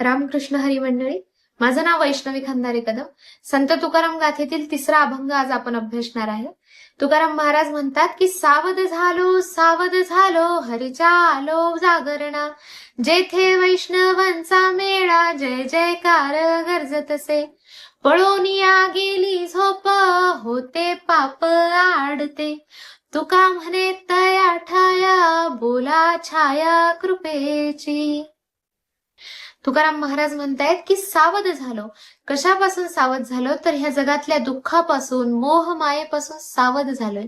रामकृष्ण हरी मंडळी माझं नाव वैष्णवी खंदारे कदम. संत तुकाराम गाथेतील तिसरा अभंग आज आपण अभ्यासणार आहे. तुकाराम महाराज म्हणतात की सावध झालो सावध झालो हरीच्या आलो जागरणा. जेथे वैष्णवांचा मेळा जय जयकार गरजतसे तसे. पळोनिया गेली झोप होते पाप आडते. तुका म्हणे तया ठाया बोला छाया कृपेची. तुकाराम महाराज म्हणतायत की सावध झालो. कशापासून सावध झालो? तर ह्या जगातल्या दुःखापासून मोह मायेपासून सावध झालोय.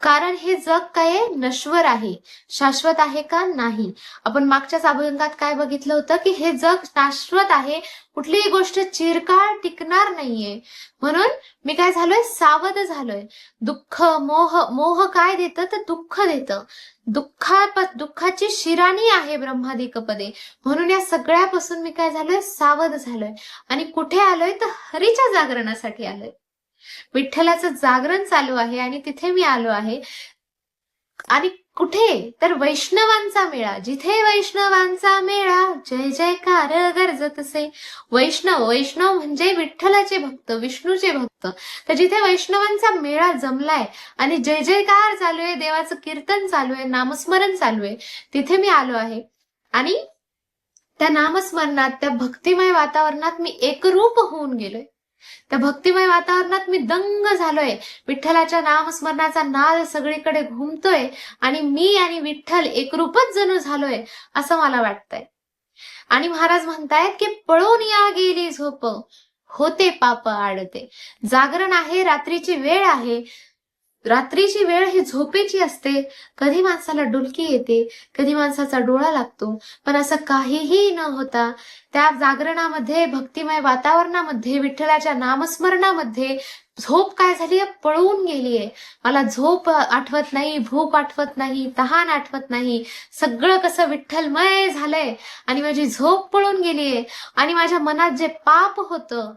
कारण हे जग काय नश्वर आहे. शाश्वत आहे का? नाही. आपण मागच्याच अभंगात काय बघितलं होतं? की हे जग शाश्वत आहे. कुठलीही गोष्ट चिरकाळ टिकणार नाहीये. म्हणून मी काय झालोय? सावध झालोय. दुःख मोह मोह काय देतं? तर दुःख देतं. दुःखा दुःखाची शिराणी आहे ब्रह्मादिकपदे. म्हणून या सगळ्यापासून मी काय झालोय? सावध झालोय. आणि कुठे आलोय? तर हरीच्या जागरणासाठी आलोय. विठ्ठलाचं जागरण चालू आहे आणि तिथे मी आलो आहे. आणि कुठे? तर वैष्णवांचा मेळा. जिथे वैष्णवांचा मेळा जय जयकार गरजतसे. वैष्णव वैष्णव म्हणजे विठ्ठलाचे भक्त विष्णूचे भक्त. तर जिथे वैष्णवांचा मेळा जमलाय आणि जय जयकार चालू आहे देवाचं कीर्तन चालू आहे नामस्मरण चालू आहे तिथे मी आलो आहे. आणि त्या नामस्मरणात त्या भक्तिमय वातावरणात मी एकरूप होऊन गेलोय. त्या भक्तिमय वातावरणात मी दंग झालोय. विठ्ठलाच्या नामस्मरणाचा नाद सगळीकडे घुमतोय आणि मी आणि विठ्ठल एकरूपच जणू झालोय असं मला वाटतंय. आणि महाराज म्हणतायत की पळून या गेली झोप. होते पाप आडते. जागरण आहे रात्रीची वेळ आहे. रात्रीची वेळ ही झोपेची असते. कधी माणसाला डुलकी येते कधी माणसाचा डोळा लागतो. पण असं काहीही न होता त्या जागरणामध्ये भक्तिमय वातावरणामध्ये विठ्ठलाच्या नामस्मरणामध्ये झोप काय झाली पळून गेलीये मला झोप आठवत नाही भूक आठवत नाही तहान आठवत नाही. सगळं कसं विठ्ठलमय झालंय. आणि माझी झोप पळून गेलीये आणि माझ्या मनात जे पाप होतं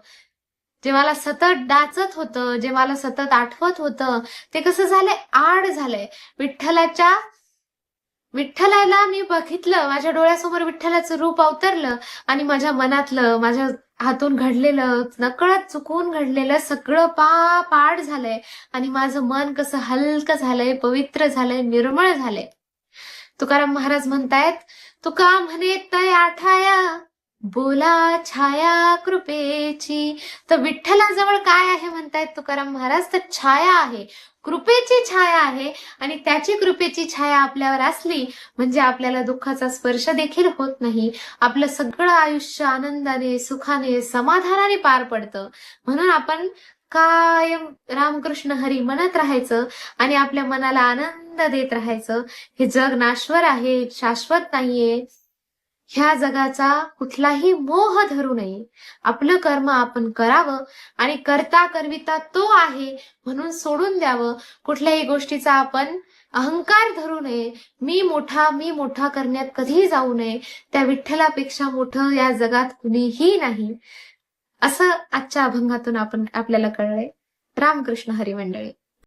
जे मला सतत डाचत होतं जे मला सतत आठवत होतं ते कसं झालंय? आड झालंय. विठ्ठलाच्या विठ्ठलाला मी बघितलं माझ्या डोळ्यासमोर विठ्ठलाचं रूप अवतरलं आणि माझ्या मनातलं माझ्या हातून घडलेलं नकळत चुकून घडलेलं सगळं पाप आड झालंय आणि माझं मन कसं हलकं झालंय पवित्र झालंय निर्मळ झालंय. तुकाराम महाराज म्हणतायत तुका म्हणे तय आठाया बोला छाया कृपेची. तर विठ्ठलाजवळ काय आहे म्हणतायत तुकाराम महाराज? तर छाया आहे. कृपेची छाया आहे आणि त्याची कृपेची छाया आपल्यावर असली म्हणजे आपल्याला दुःखाचा स्पर्श देखील होत नाही. आपलं सगळं आयुष्य आनंदाने सुखाने समाधानाने पार पडतं. म्हणून आपण कायम रामकृष्ण हरी म्हणत राहायचं आणि आपल्या मनाला आनंद देत राहायचं. हे जग नाश्वर आहे शाश्वत नाहीये. ह्या जगाचा कुठलाही मोह धरू नये. आपलं कर्म आपण करावं आणि करता करविता तो आहे म्हणून सोडून द्यावं. कुठल्याही गोष्टीचा आपण अहंकार धरू नये. मी मोठा मी मोठा करण्यात कधीही जाऊ नये. त्या विठ्ठलापेक्षा मोठं या जगात कुणीही नाही. असं आजच्या अभंगातून आपण आपल्याला कळलंय. रामकृष्ण हरिमंडळी.